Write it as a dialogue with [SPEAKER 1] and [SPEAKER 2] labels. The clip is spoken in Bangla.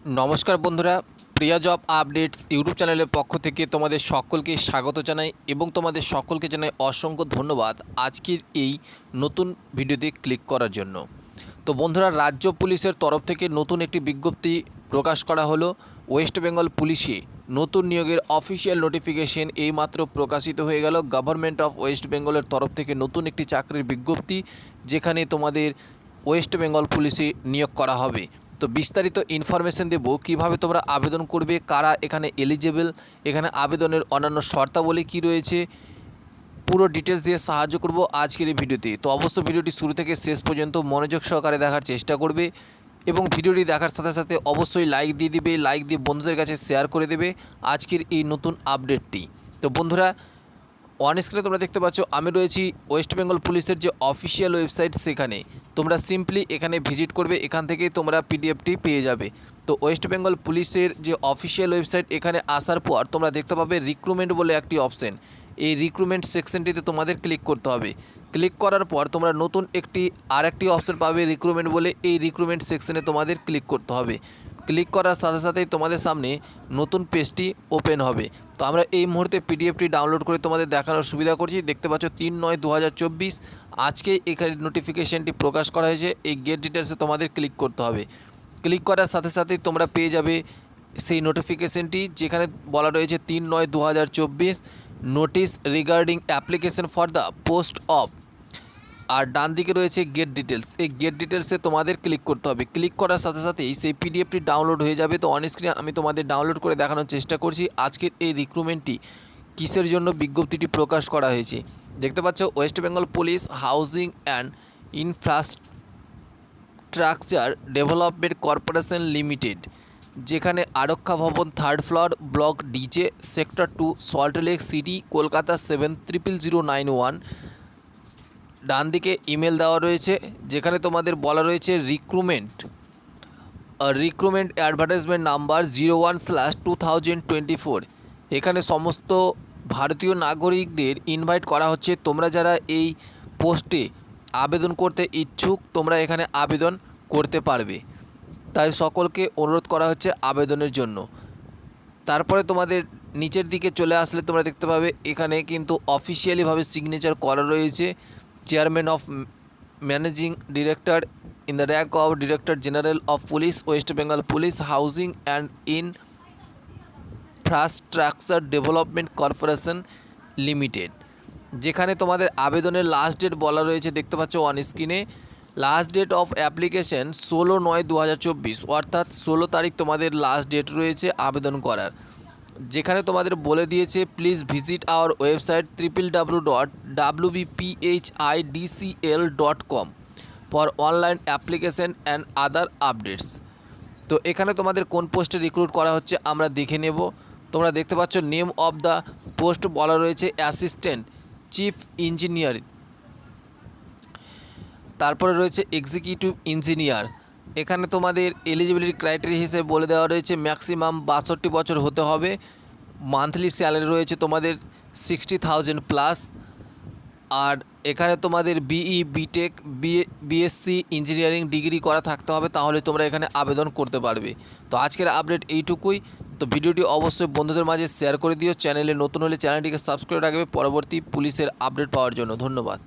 [SPEAKER 1] নমস্কার বন্ধুরা, প্রিয়া জব আপডেটস ইউটিউব চ্যানেলের পক্ষ থেকে তোমাদের সকলকে স্বাগত জানাই এবং তোমাদের সকলকে জানাই অসংখ্য ধন্যবাদ আজকের এই নতুন ভিডিওতে ক্লিক করার জন্য। তো বন্ধুরা, রাজ্য পুলিশের তরফ থেকে নতুন একটি বিজ্ঞপ্তি প্রকাশ করা হলো। ওয়েস্ট বেঙ্গল পুলিশে নতুন নিয়োগের অফিসিয়াল নোটিফিকেশন এইমাত্র প্রকাশিত হয়ে গেল। গভর্নমেন্ট অফ ওয়েস্ট বেঙ্গলের তরফ থেকে নতুন একটি চাকরির বিজ্ঞপ্তি, যেখানে তোমাদের ওয়েস্ট বেঙ্গল পুলিশে নিয়োগ করা হবে। তো বিস্তারিত ইনফরমেশন দেব। কীভাবে তোমরা আবেদন করবে, কারা এখানে এলিজেবল এখানে আবেদনের অন্যান্য শর্তাবলী কি রয়েছে, পুরো ডিটেলস দিয়ে সাহায্য করব আজকের এই ভিডিওতে। তো অবশ্যই ভিডিওটি শুরু থেকে শেষ পর্যন্ত মনোযোগ সহকারে দেখার চেষ্টা করবে এবং ভিডিওটি দেখার সাথে সাথে অবশ্যই লাইক দিয়ে দিবে লাইক দিয়ে বন্ধুদের কাছে শেয়ার করে দেবে আজকের এই নতুন আপডেটটি তো বন্ধুরা অন স্ক্রিনে তোমরা দেখতে পাচ্ছ, আমি রয়েছি ওয়েস্ট বেঙ্গল পুলিশের যে অফিসিয়াল ওয়েবসাইট সেখানে। তোমরা সিম্পলি এখানে ভিজিট করবে, এখান থেকেই তোমরা পিডিএফটি পেয়ে যাবে। তো ওয়েস্ট বেঙ্গল পুলিশের যে অফিসিয়াল ওয়েবসাইট এখানে আসার পর তোমরা দেখতে পাবে রিক্রুটমেন্ট বলে একটি অপশন এই রিক্রুটমেন্ট সেকশনটিতে তোমাদের ক্লিক করতে হবে। ক্লিক করার পর তোমরা নতুন একটি আর একটি অপশন পাবে রিক্রুটমেন্ট বলে। এই রিক্রুটমেন্ট সেকশনে তোমাদের ক্লিক করতে হবে। ক্লিক করার সাথে সাথেই তোমাদের সামনে নতুন পেজটি ওপেন হবে। তো আমরা এই মুহূর্তে পিডিএফটি ডাউনলোড করে তোমাদের দেখানোর সুবিধা করছি। দেখতে পাচ্ছ তিন নয় দু আজকে এখানে নোটিফিকেশানটি প্রকাশ করা হয়েছে। এই গেট ডিটেলসে তোমাদের ক্লিক করতে হবে। ক্লিক করার সাথে সাথেই তোমরা পেয়ে যাবে সেই নোটিফিকেশানটি যেখানে বলা রয়েছে তিন নয় দু notice regarding application for the post of আর ডান দিকে রয়েছে গেট ডিটেলস এই গেট ডিটেলসে তোমাদের ক্লিক করতে হবে। ক্লিক করার সাথে সাথেই সেই পিডিএফটি ডাউনলোড হয়ে যাবে। তো অন আমি তোমাদের ডাউনলোড করে দেখানোর চেষ্টা করছি। আজকের এই রিক্রুটমেন্টটি কিসের জন্য বিজ্ঞপ্তিটি প্রকাশ করা হয়েছে? দেখতে পাচ্ছ West Bengal police housing and infrastructure development corporation limited যেখানে Araksha Bhavan third floor block DJ sector two Salt Lake city Kolkata seven triple zero nine one ডান দিকে ইমেল দেওয়া রয়েছে, যেখানে তোমাদের বলা রয়েছে recruitment recruitment advertisement number zero one slash two thousand twenty four এখানে সমস্ত ভারতীয় নাগরিকদের ইনভাইট করা হচ্ছে। তোমরা যারা এই পোস্টে আবেদন করতে ইচ্ছুক, তোমরা এখানে আবেদন করতে পারবে। তাই সকলকে অনুরোধ করা হচ্ছে আবেদনের জন্য। তারপরে তোমাদের নিচের দিকে চলে আসলে তোমরা দেখতে পাবে, এখানে কিন্তু অফিসিয়ালিভাবে সিগনেচার করা রয়েছে। Chairman of managing director in the rank of director general of police West Bengal police housing and infrastructure development corporation limited যেখানে তোমাদের আবেদনের লাস্ট ডেট বলা রয়েছে, দেখতে পাচ্ছ অন স্ক্রিনে লাস্ট ডেট অফ অ্যাপ্লিকেশন ষোলো নয় দু অর্থাৎ ষোলো তারিখ তোমাদের লাস্ট ডেট রয়েছে আবেদন করার। যেখানে তোমাদের বলে দিয়েছে please visit our website triple W dot W BPHIDCL dot com for online application and other updates তো এখানে তোমাদের কোন পোস্টে রিক্রুট করা হচ্ছে আমরা দেখে নেব। তোমরা দেখতে পাচ্ছ নেম অফ দ্য পোস্ট বলা রয়েছে অ্যাসিস্ট্যান্ট চিফ ইঞ্জিনিয়ার তারপরে রয়েছে এক্সিকিউটিভ ইঞ্জিনিয়ার এখানে তোমাদের এলিজিবিলিটি ক্রাইটেরিয়া হিসেবে বলে দেওয়া রয়েছে ম্যাক্সিমাম বাষট্টি বছর হতে হবে। মান্থলি স্যালারি রয়েছে তোমাদের সিক্সটি থাউজেন্ড প্লাস আর এখানে তোমাদের BE BTech BA BSc engineering degree করা থাকতে হবে, তাহলে তোমরা এখানে আবেদন করতে পারবে। তো আজকের আপডেট এইটুকুই। তো ভিডিওটি অবশ্যই বন্ধুদের মাঝে শেয়ার করে দিও। চ্যানেলে নতুন হলে চ্যানেলটিকে সাবস্ক্রাইব রাখবে। পরবর্তী পুলিশের আপডেট পাওয়ার জন্য ধন্যবাদ।